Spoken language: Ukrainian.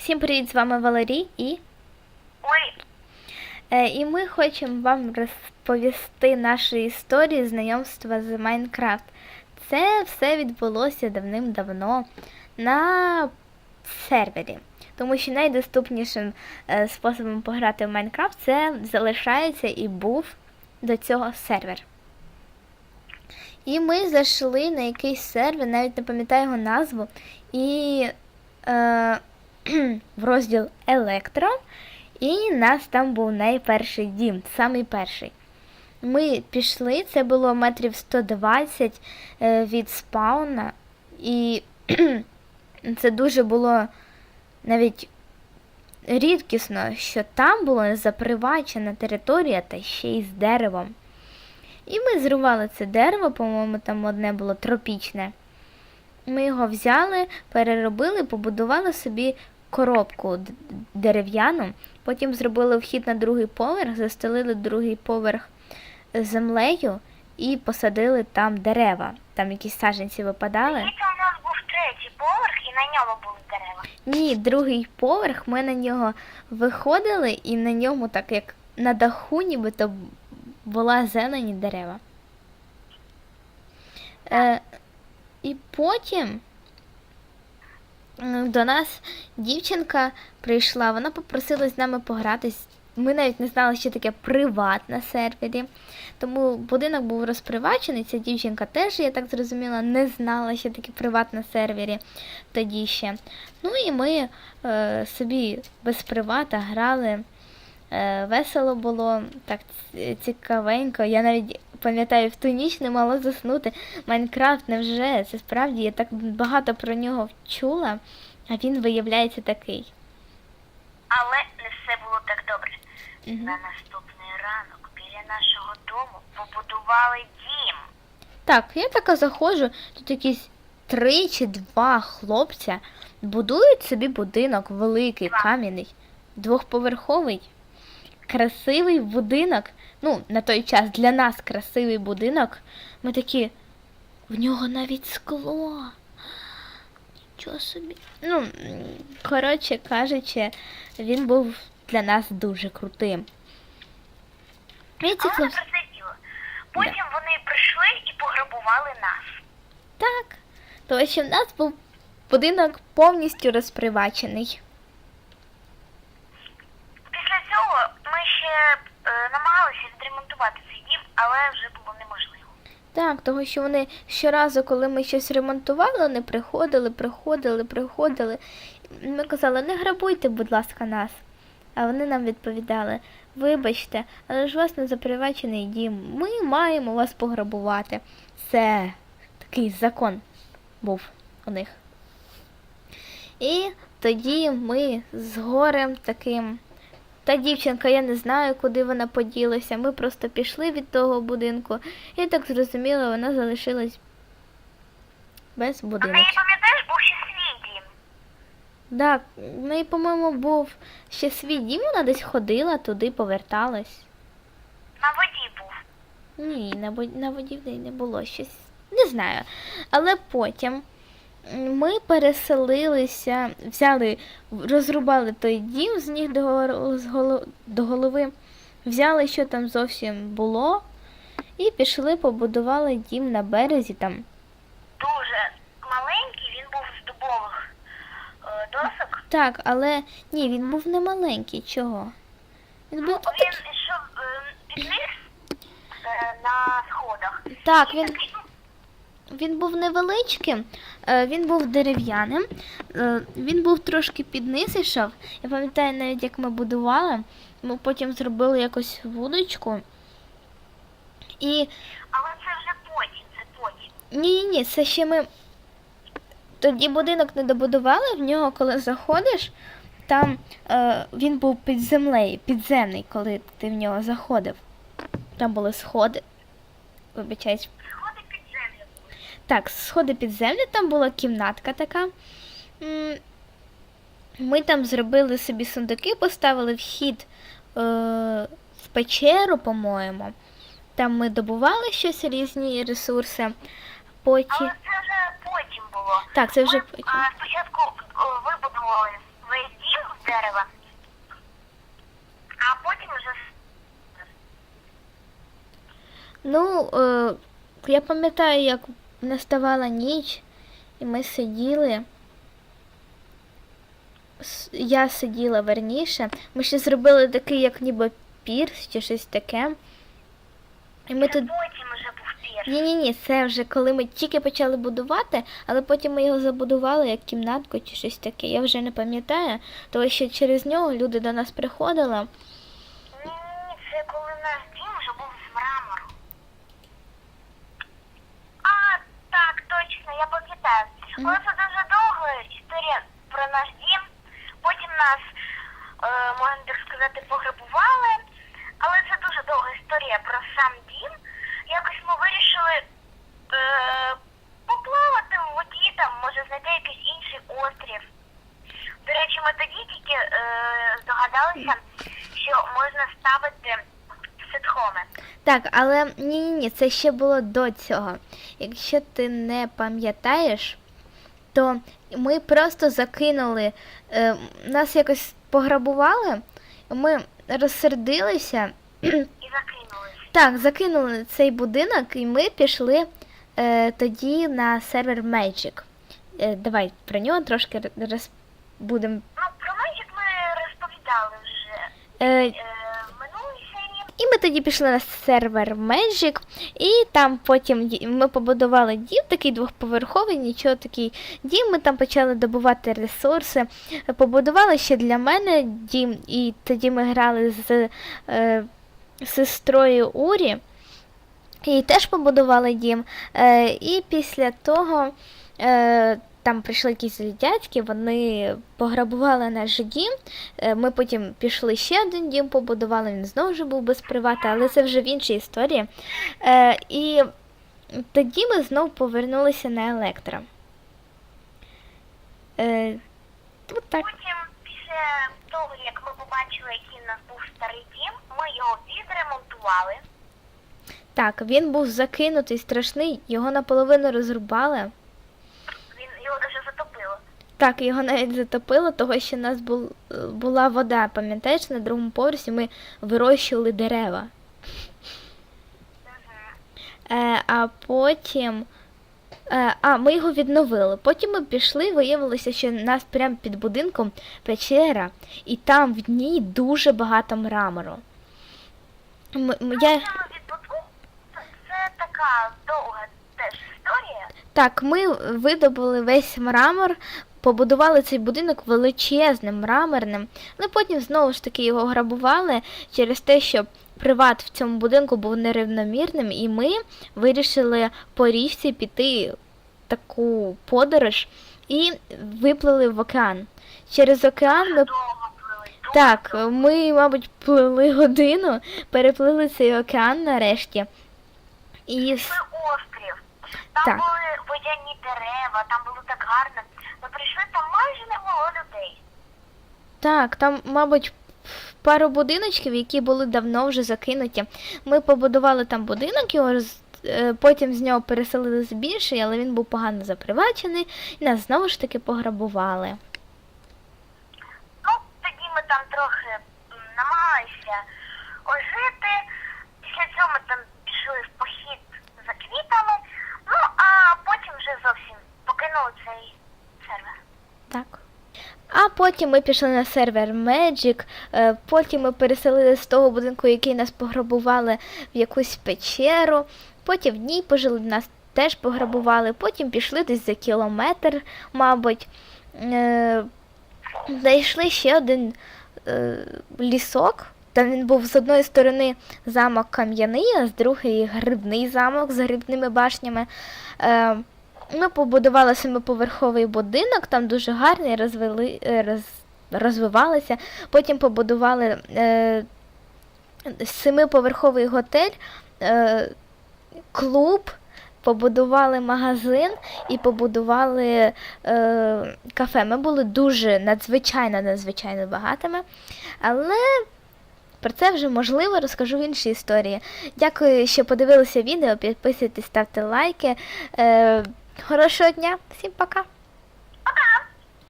Всім привіт, з вами Валерій і. Ой, Е, і ми хочемо вам розповісти нашу історію знайомства з Майнкрафт. Це все відбулося давним-давно на сервері. Тому що найдоступнішим е, способом пограти в Майнкрафт це залишається і був до цього сервер. І ми зайшли на якийсь сервер, навіть не пам'ятаю його назву, і е, в розділ Електро. І нас там був найперший дім, самий перший. Ми пішли, це було метрів 120 е, від спауна, і це дуже було навіть рідкісно, що там була запривачена територія та ще й з деревом. І ми зрували це дерево, по-моєму, там одне було тропічне. Ми його взяли, переробили, побудували собі коробку дерев'яну. Потім зробили вхід на другий поверх, застелили другий поверх землею і посадили там дерева. Там якісь саджанці випадали. дивіться, у нас був третій поверх і на ньому були дерева. Ні, другий поверх, ми на нього виходили, і на ньому, так як на даху, нібито була зелені дерева. Е, і потім до нас дівчинка прийшла, вона попросила з нами погратись. Ми навіть не знали, що таке приват на сервері. Тому будинок був розпривачений. Ця дівчинка теж, я так зрозуміла, не знала, що таке приват на сервері тоді ще. Ну і ми е, собі без привата грали. Е, весело було, так цікавенько. Я навіть пам'ятаю, в ту ніч не могла заснути. Майнкрафт невже? Це справді я так багато про нього чула, а він виявляється такий. Але не все було так добре. Мгм. На наступний ранок біля нашого дому побудували дім. Так, я така заходжу, тут якісь три чи два хлопця будують собі будинок великий, Два. кам'яний, двохповерховий, красивий будинок. Ну, на той час для нас красивий будинок. Ми такі, в нього навіть скло. Нічого собі. Ну, коротше кажучи, він був для нас дуже крутим. Але це діло. Потім вони прийшли і пограбували нас. Так, тому що в нас був будинок повністю розпривачений. Після цього ми ще е, намагалися відремонтувати цей дім, але вже було неможливо. Так, тому що вони щоразу, коли ми щось ремонтували, вони приходили, приходили, приходили. Ми казали, не грабуйте, будь ласка, нас. А вони нам відповідали, вибачте, але ж у вас не запривачений дім. Ми маємо вас пограбувати. Це такий закон був у них. І тоді ми з горем таким. Та дівчинка, я не знаю, куди вона поділася. Ми просто пішли від того будинку. І так зрозуміло, вона залишилась без А в будинку. неї, пам'ятаєш, був ще свій дім. Так, в неї, по-моєму, був ще свій дім, вона десь ходила, туди поверталась. На воді був. Ні, на, во- на воді в неї не було щось. Не знаю. Але потім ми переселилися, взяли, розрубали той дім з ніг до, з голо- до голови, взяли, що там зовсім було, і пішли, побудували дім на березі там. Дуже маленький, він був з дубових е, досок. Так, але ні, він був не маленький. Чого? Він був тут. Він йшов е, під них е, на сходах. Так, І він такий, ну, Він був невеличким, е, він був дерев'яним, е, він був трошки під ішов. Я пам'ятаю навіть, як ми будували, ми потім зробили якось вудочку. І Але це вже потім, це потім. ні, ні, ні, це ще ми тоді будинок не добудували, в нього, коли заходиш, там е, він був під землею, підземний, коли ти в нього заходив. Там були сходи. Землю. Так, сходи підземні, там була кімнатка така. Ми там зробили собі сундуки, поставили вхід е, в печеру, по-моєму. Там ми добували щось різні ресурси. Потім... Але це вже потім було. Так, це вже ми, потім. А, спочатку вибудували дім з дерева, а потім вже. Ну, е, я пам'ятаю, як наставала ніч, і ми сиділи. Я сиділа верніше. Ми ще зробили такий, як ніби пірс чи щось таке. І ми Це тут. потім уже був пір. Ні, ні, ні, це вже коли ми тільки почали будувати, але потім ми його забудували як кімнатку чи щось таке. Я вже не пам'ятаю, тому що через нього люди до нас приходили. Ні, ні, це коли наш дім вже був з мрамору. А, так, точно, я пам'ятаю. Але це дуже довга історія про наш дім. Потім нас, е, можна так сказати, пограбували. Але це дуже довга історія про сам дім. Якось ми вирішили е, поплавати в воді, там, може знайти якийсь інший острів. До речі, ми тоді тільки е, здогадалися, що можна ставити ситхоми. Так, але ні, ні, ні, це ще було до цього. Якщо ти не пам'ятаєш, то ми просто закинули, е, нас якось пограбували, ми розсердилися. І закинулись. Так, закинули цей будинок, і ми пішли е, тоді на сервер Magic. Е, давай про нього трошки роз... будемо. Ну, про Magic ми розповідали вже Е. І ми тоді пішли на сервер Magic, і там потім ми побудували дім, такий двохповерховий, нічого такий дім. Ми там почали добувати ресурси. Побудували ще для мене дім, і тоді ми грали з е, сестрою Урі. І теж побудували дім. Е, і після того е, там прийшли якісь дядьки, вони пограбували наш дім. Е, Ми потім пішли ще один дім, побудували, він знову ж був без привата, але це вже в іншій історії. Е, і тоді ми знову повернулися на електро. Е, от так. Потім, після того, як ми побачили, який у нас був старий дім, ми його відремонтували. так, він був закинутий, страшний, його наполовину розрубали. Він його дуже затопило. Так, його навіть затопило, того що у нас бул, була вода, пам'ятаєш, на другому поверсі ми вирощували дерева. Е, а потім. Е, а, ми його відновили. Потім ми пішли, виявилося, що у нас прямо під будинком печера, і там в ній дуже багато мрамору. М- м- я... Це така довга теж історія. Так, ми видобули весь мрамор, побудували цей будинок величезним, мраморним, але потім знову ж таки його грабували через те, що приват в цьому будинку був нерівномірним, і ми вирішили по річці піти таку подорож і виплили в океан. Через океан ми так, ми, мабуть, плили годину, переплили цей океан нарешті. І Це острів. Там Так. були водяні дерева, там було так гарно. Ми прийшли, там майже не було людей. Так, там, мабуть, пару будиночків, які були давно вже закинуті. Ми побудували там будинок, його роз... е, потім з нього переселили більший, але він був погано запривачений, і нас знову ж таки пограбували. Ну, тоді ми там трохи м, намагалися ожити. Після цього ми там пішли в похід за квітами. Ну, а потім вже зовсім Так. А потім ми пішли на сервер Magic, е, потім ми переселили з того будинку, який нас пограбували, в якусь печеру, потім в ній пожили, нас теж пограбували, потім пішли десь за кілометр, мабуть. Е, Знайшли ще один е, лісок. Там він був з одної сторони замок кам'яний, а з другої грибний замок з грибними башнями. Е, ми побудували семиповерховий будинок, там дуже гарний, розвели, е, роз, розвивалися. Потім побудували е, семиповерховий готель, е, клуб, побудували магазин і побудували е, кафе. Ми були дуже надзвичайно надзвичайно багатими, але про це вже можливо розкажу в іншій історії. Дякую, що подивилися відео. Підписуйтесь, ставте лайки. Хорошого дня, всім пока!